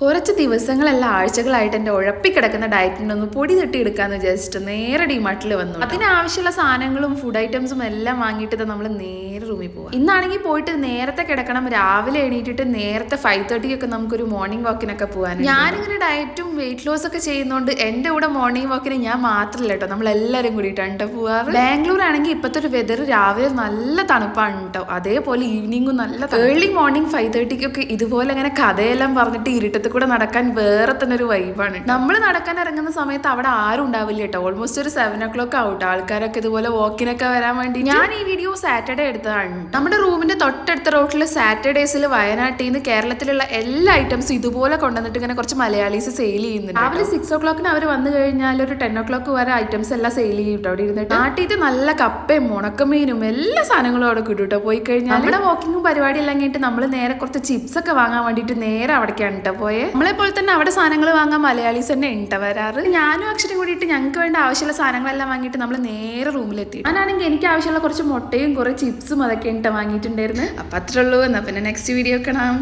കുറച്ച് ദിവസങ്ങളല്ല ആഴ്ചകളായിട്ട് എന്റെ ഉഴപ്പിക്കിടക്കുന്ന ഡയറ്റിനൊന്ന് പൊടി തട്ടി എടുക്കാന്ന് വിചാരിച്ചിട്ട് നേരെ ഡിമാർട്ടിൽ വന്നു അതിനാവശ്യമുള്ള സാധനങ്ങളും ഫുഡ് ഐറ്റംസും എല്ലാം വാങ്ങിയിട്ട് നമ്മൾ നേരെ റൂമിൽ പോവാം. ഇന്നാണെങ്കിൽ പോയിട്ട് നേരത്തെ കിടക്കണം രാവിലെ എണീറ്റിട്ട് നേരത്തെ ഫൈവ് തേർട്ടിക്കൊക്കെ നമുക്കൊരു മോർണിംഗ് വാക്കിനൊക്കെ പോകാൻ ഞാനിങ്ങനെ ഡയറ്റും വെയിറ്റ് ലോസ് ഒക്കെ ചെയ്യുന്നതുകൊണ്ട് എന്റെ കൂടെ മോർണിംഗ് വാക്കിന് ഞാൻ മാത്രമല്ല കേട്ടോ നമ്മളെല്ലാവരും കൂടിയിട്ടാണ് കേട്ടോ പോവാറ്. ബാംഗ്ലൂർ ആണെങ്കിൽ ഇപ്പോഴത്തെ ഒരു വെതർ രാവിലെ നല്ല തണുപ്പാണ് കേട്ടോ അതേപോലെ ഈവനിങ്ങും നല്ല ഏർലി മോർണിംഗ് ഫൈവ് തേർട്ടിക്കൊക്കെ ഇതുപോലെ ഇങ്ങനെ കഥയെല്ലാം പറഞ്ഞിട്ട് ഇരുട്ടത്ത് കൂടെ നടക്കാൻ വേറെ തന്നെ ഒരു വൈബാണ് നമ്മൾ നടക്കാൻ ഇറങ്ങുന്ന സമയത്ത് അവിടെ ആരും ഉണ്ടാവില്ല കേട്ടോ ഓൾമോസ്റ്റ് ഒരു സെവൻ ഓ ക്ലോക്ക് ആവട്ടെ ആൾക്കാരൊക്കെ ഇതുപോലെ വാക്കിനൊക്കെ വരാൻ വേണ്ടി ഞാൻ ഈ വീഡിയോ സാറ്റർഡേ എടുത്തതാണ് നമ്മുടെ റൂമിന്റെ തൊട്ടടുത്ത റോട്ടിൽ സാറ്റർഡേസിൽ വയനാട്ടിൽ നിന്ന് കേരളത്തിലുള്ള എല്ലാ ഐറ്റംസും ഇതുപോലെ കൊണ്ടുവന്നിട്ട് ഇങ്ങനെ കുറച്ച് മലയാളീസ് സെയിൽ ചെയ്യുന്നുണ്ട് രാവിലെ സിക്സ് ഓ ക്ലോക്കിന് അവർ വന്നു കഴിഞ്ഞാൽ ഒരു ടെൻ ഓ ക്ലോക്ക് വരെ ഐറ്റംസ് എല്ലാം സെയിൽ ചെയ്യും കേട്ടോ അവിടെ ഇരുന്നിട്ട്. നാട്ടിൽ നല്ല കപ്പയും മുണക്കമീനും എല്ലാ സാധനങ്ങളും അവിടെ കിട്ടും കേട്ടോ പോയി കഴിഞ്ഞാൽ നമ്മുടെ വാക്കിങ്ങും പരിപാടി എല്ലാം കഴിഞ്ഞിട്ട് നമ്മൾ നേരെ കുറച്ച് ചിപ്സ് ഒക്കെ വാങ്ങാൻ വേണ്ടിയിട്ട് നേരെ അവിടേക്കാണ് കേട്ടോ പോയെ നമ്മളെ പോലെ തന്നെ അവിടെ സാധനങ്ങൾ വാങ്ങാൻ മലയാളീസ് തന്നെ ഉണ്ട് വരാറ്. ഞാനും അക്ഷരം കൂടിയിട്ട് ഞങ്ങൾക്ക് വേണ്ട ആവശ്യമുള്ള സാധനങ്ങളെല്ലാം വാങ്ങിയിട്ട് നമ്മൾ നേരെ റൂമിലെത്തി. ഞാനാണെങ്കിൽ എനിക്ക് ആവശ്യമുള്ള കുറച്ച് മുട്ടയും കുറച്ച് ചിപ്സും അതൊക്കെ ഉണ്ട് വാങ്ങിയിട്ടുണ്ടായിരുന്നു. അപ്പൊ അത്രേ ഉള്ളൂ. എന്നാ പിന്നെ നെക്സ്റ്റ് വീഡിയോ കാണാം.